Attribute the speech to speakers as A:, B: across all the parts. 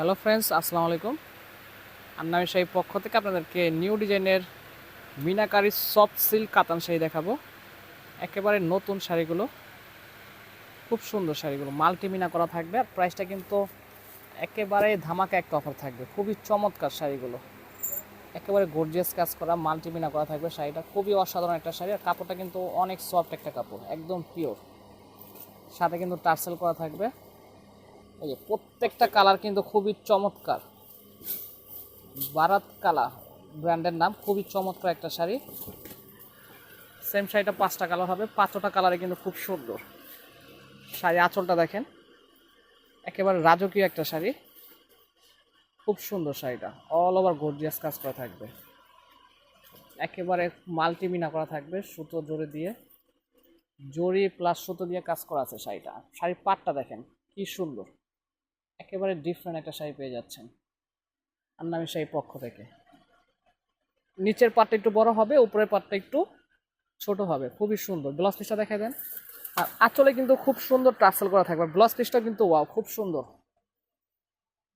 A: Hello friends আসসালামু আলাইকুম। আন্নামি শাহী পক্ষ থেকে আপনাদেরকে নিউ ডিজাইনের মিনাকারি সফট সিল্ক কাতান শাড়ি দেখাবো। একেবারে নতুন শাড়িগুলো, খুব সুন্দর শাড়িগুলো মাল্টি মিনা করা থাকবে আর প্রাইসটা কিন্তু একেবারে ধামাকা একটা অফার থাকবে। খুবই চমৎকার শাড়িগুলো। একেবারে গর্জিয়াস কাজ করা মাল্টি মিনা করা থাকবে শাড়িটা। খুবই অসাধারণ একটা শাড়ি আর কাপড়টা কিন্তু অনেক সফট একটা কাপড়, একদম পিওর সাথে কিন্তু টার্সেল করা থাকবে। এই যে প্রত্যেকটা কালার কিন্তু খুবই চমৎকার। বারাত কালা ব্র্যান্ডের নাম, খুবই চমৎকার একটা শাড়ি। সেম শাড়িটা পাঁচটা কালার হবে, পাঁচটা কালারে কিন্তু খুব সুন্দর। শাড়ি আঁচলটা দেখেন, একেবারে রাজকীয় একটা শাড়ি। খুব সুন্দর শাড়িটা অল ওভার গর্জিয়াস কাজ করা থাকবে। একেবারে মাল্টিমিনা করা থাকবে, সুতো জোরে দিয়ে। জরি প্লাস সুতো দিয়ে কাজ করা আছে শাড়িটা। শাড়ির পাটটা দেখেন, কি সুন্দর। একেবারে ডিফারেন্ট একটা শাড়ি পেয়ে যাচ্ছেন। আন্নামি শাড়ি পক্ষ থেকে। নিচের পাটটা একটু বড় হবে, উপরের পাটটা একটু ছোট হবে। খুবই সুন্দর। ব্লাউজ পিসটা দেখা দেন। আর আঁচলে কিন্তু খুব সুন্দর টার্সেল করা থাকবে। ব্লাউজ পিসটা কিন্তু ওয়াও খুব সুন্দর।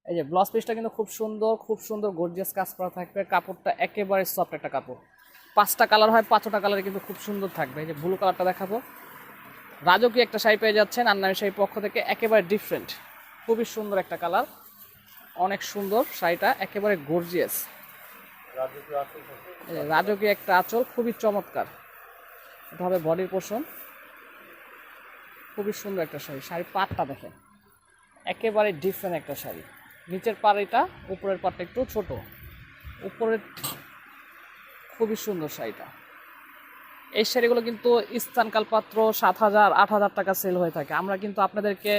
A: এই যে ব্লাউজ পিসটা কিন্তু খুব সুন্দর খুব সুন্দর গর্জিয়াস কাজ করা থাকবে। কাপড়টা একেবারে সফট একটা কাপড়। পাঁচটা কালার হয়, পাঁচটা কালারে কিন্তু খুব সুন্দর থাকবে। এই যে ব্লু কালারটা দেখাবো। রাজকীয় একটা শাড়ি পেয়ে যাচ্ছেন আন্নামি শাড়ির পক্ষ থেকে, একেবারে ডিফারেন্ট খুবই সুন্দর একটা কালার। অনেক সুন্দর শাড়িটা, একেবারে গর্জিয়াস রাজকীয় একটা আঁচল, খুবই চমৎকার। এটা হবে বডির পোষণ। খুবই সুন্দর একটা শাড়ি। শাড়ির পাটটা দেখেন। একেবারে ডিফারেন্ট একটা শাড়ি। নিচের পাড়িটা, উপরের পাটটা একটু ছোট। উপরের খুবই সুন্দর শাড়িটা। এই শাড়িগুলো কিন্তু স্থানকাল পাত্র সাত হাজার, আট হাজার টাকা সেল হয়ে থাকে। আমরা কিন্তু আপনাদেরকে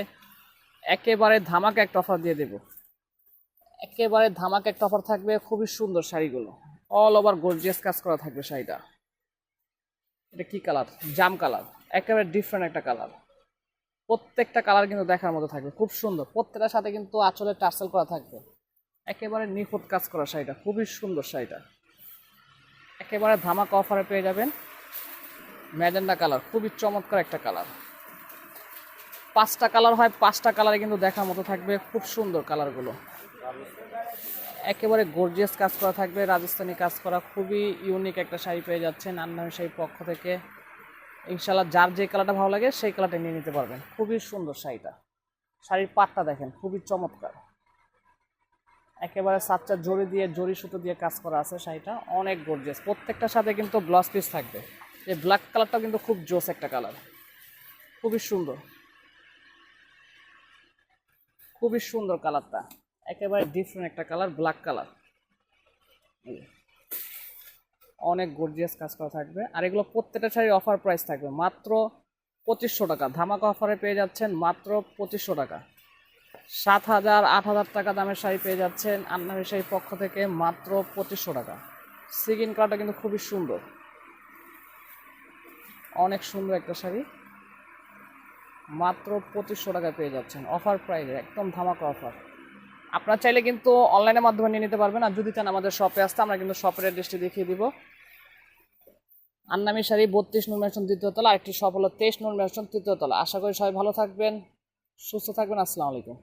A: একেবারে ধামাকা একটা অফার দিয়ে দেব। একেবারে ধামাকা একটা অফার থাকবে, খুবই সুন্দর শাড়িগুলো। অল ওভার গর্জিয়াস কাজ করা থাকবে শাড়িটা। এটা কি কালার জাম কালার একেবারে ডিফারেন্ট একটা কালার প্রত্যেকটা কালার কিন্তু দেখার মতো থাকবে, খুব সুন্দর। প্রত্যেকটার সাথে কিন্তু আঁচলে টার্সেল করা থাকবে। একেবারে নিখুঁত কাজ করা শাড়িটা, খুবই সুন্দর শাড়িটা। একেবারে ধামাকা অফারে পেয়ে যাবেন। ম্যাজেন্ডা কালার খুবই চমৎকার একটা কালার পাঁচটা কালার হয়, পাঁচটা কালারে কিন্তু দেখার মতো থাকবে, খুব সুন্দর কালারগুলো। একেবারে গর্জিয়াস কাজ করা থাকবে, রাজস্থানি কাজ করা, খুবই ইউনিক একটা শাড়ি পেয়ে যাচ্ছেন আন্নামি শাড়ির পক্ষ থেকে। ইনশাল্লাহ যার যে কালারটা ভালো লাগে, সেই কালারটা নিয়ে নিতে পারবেন। খুবই সুন্দর শাড়িটা। শাড়ির পাটটা দেখেন, খুবই চমৎকার। একেবারে সাতটা জড়ি দিয়ে, জড়ি সুতো দিয়ে কাজ করা আছে শাড়িটা, অনেক গর্জিয়াস প্রত্যেকটার সাথে কিন্তু ব্লাউজ পিস থাকবে। এই ব্ল্যাক কালারটাও কিন্তু খুব জোস একটা কালার। খুবই সুন্দর। খুবই সুন্দর কালারটা। একেবারে ডিফারেন্ট একটা কালার ব্ল্যাক কালার। অনেক গর্জিয়াস কাজ করা থাকবে। আর এগুলো প্রত্যেকটা শাড়ির অফার প্রাইস থাকবে। মাত্র পঁচিশশো টাকা। ধামাকা অফারে পেয়ে যাচ্ছেন মাত্র পঁচিশশো টাকা। সাত হাজার, আট হাজার টাকা দামের শাড়ি পেয়ে যাচ্ছেন আন্নামি শাড়ির পক্ষ থেকে মাত্র পঁচিশশো টাকা। সিগিন কালারটা কিন্তু খুবই সুন্দর। অনেক সুন্দর একটা শাড়ি। মাত্র পঁচিশশো টাকায় পেয়ে যাচ্ছেন। অফার প্রাইজে একদম ধামাকা অফার আপনার চাইলে কিন্তু অনলাইনের মাধ্যমে নিয়ে নিতে পারবেন। আর যদি চান আমাদের শপে আসতে, আমরা কিন্তু শপের অ্যাড্রেসটি দেখিয়ে দিব। আন্নামি শাড়ি, বত্রিশ নম্বর মেশন তৃতীয়তলা আর আরেকটি শপ হলো তেইশ নুন মেশন তৃতীয়তলা আশা করি সবাই ভালো থাকবেন, সুস্থ থাকবেন। আসসালামু আলাইকুম।